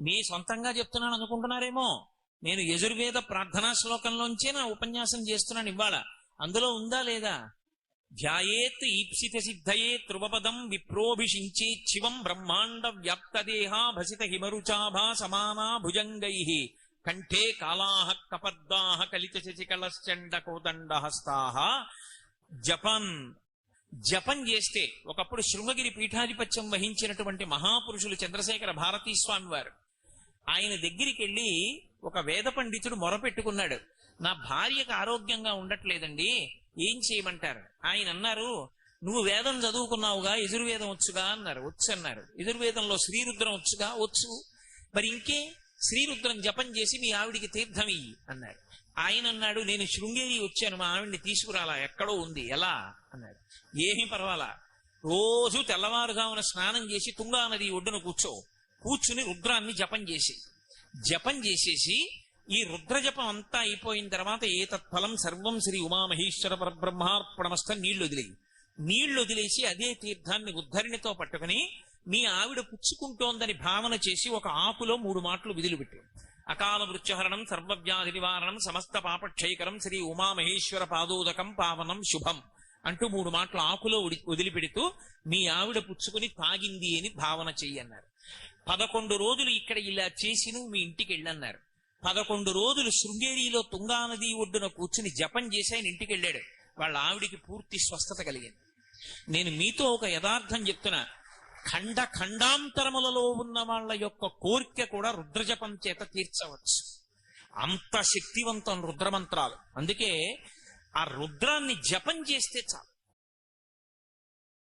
మీ సొంతంగా చెప్తున్నాను అనుకుంటున్నారేమో? నేను యజుర్వేద ప్రార్థనా శ్లోకంలోంచే నా ఉపన్యాసం చేస్తున్నాను ఇవాళ. అందులో ఉందా లేదా? ధ్యాయేత్ ఈప్సిత సిద్ధయే త్రువపదం విప్రోభిషించే శివం బ్రహ్మాండ వ్యాప్తదేహ భసిత హిమరుచాభా సమానా భుజంగై. కంఠే కాలాహ కపద్దాహ కలిత శశికలశ్చండ కోదండ హస్తాహ జపన్ జపం చేస్తే ఒకప్పుడు శృంగగిరి పీఠాధిపత్యం వహించినటువంటి మహాపురుషులు చంద్రశేఖర భారతీ స్వామి వారు. ఆయన దగ్గరికి వెళ్ళి ఒక వేద పండితుడు మొరపెట్టుకున్నాడు. నా భార్యకు ఆరోగ్యంగా ఉండట్లేదండి ఏం చేయమంటారు? ఆయన అన్నారు నువ్వు వేదం చదువుకున్నావుగా యజుర్వేదం వచ్చుగా అన్నారు. వచ్చు అన్నారు. యజుర్వేదంలో శ్రీరుద్రం వచ్చుగా? వచ్చు. మరి ఇంకే? శ్రీరుద్రం జపం చేసి మీ ఆవిడికి తీర్థం ఇయ్యి అన్నారు. ఆయన అన్నాడు నేను శృంగేరి వచ్చాను మా ఆవిడ్ని తీసుకురాలా? ఎక్కడో ఉంది. ఎలా? అన్నాడు. ఏమీ పర్వాలా. రోజు తెల్లవారుజామున స్నానం చేసి తుంగా నది ఒడ్డున కూర్చో. కూర్చుని రుద్రాన్ని జపం చేసి జపం చేసేసి ఈ రుద్ర జపం అంతా అయిపోయిన తర్వాత ఏ తత్ఫలం సర్వం శ్రీ ఉమామహేశ్వర పరబ్రహ్మార్పణమస్త నీళ్ళు వదిలేయి. నీళ్ళు వదిలేసి అదే తీర్థాన్ని ఉద్ధరిణితో పట్టుకుని మీ ఆవిడ పుచ్చుకుంటోందని భావన చేసి ఒక ఆకులో మూడు మాటలు విధులు పెట్టు అకాల వృత్యహరణం సర్వవ్యాధి నివారణం సమస్త పాపక్షయకరం శ్రీ ఉమామహేశ్వర పాదోదకం పావనం శుభం అంటూ మూడు మాటలు ఆకులో వదిలిపెడుతూ మీ ఆవిడ పుచ్చుకుని తాగింది అని భావన చెయ్యన్నారు. పదకొండు రోజులు ఇక్కడ ఇలా చేసి నువ్వు మీ ఇంటికి వెళ్ళన్నారు. పదకొండు రోజులు శృంగేరిలో తుంగానది ఒడ్డున కూర్చుని జపం చేసి ఆయన ఇంటికి వెళ్ళాడు. వాళ్ళ ఆవిడికి పూర్తి స్వస్థత కలిగింది. నేను మీతో ఒక యథార్థం చెప్తున్నా. ఖండ ఖండాంతరములలో ఉన్న వాళ్ళ యొక్క కోరిక కూడా రుద్రజపం చేత తీర్చవచ్చు. అంత శక్తివంతం రుద్రమంత్రాలు. అందుకే ఆ రుద్రాన్ని జపం చేస్తే చాలు.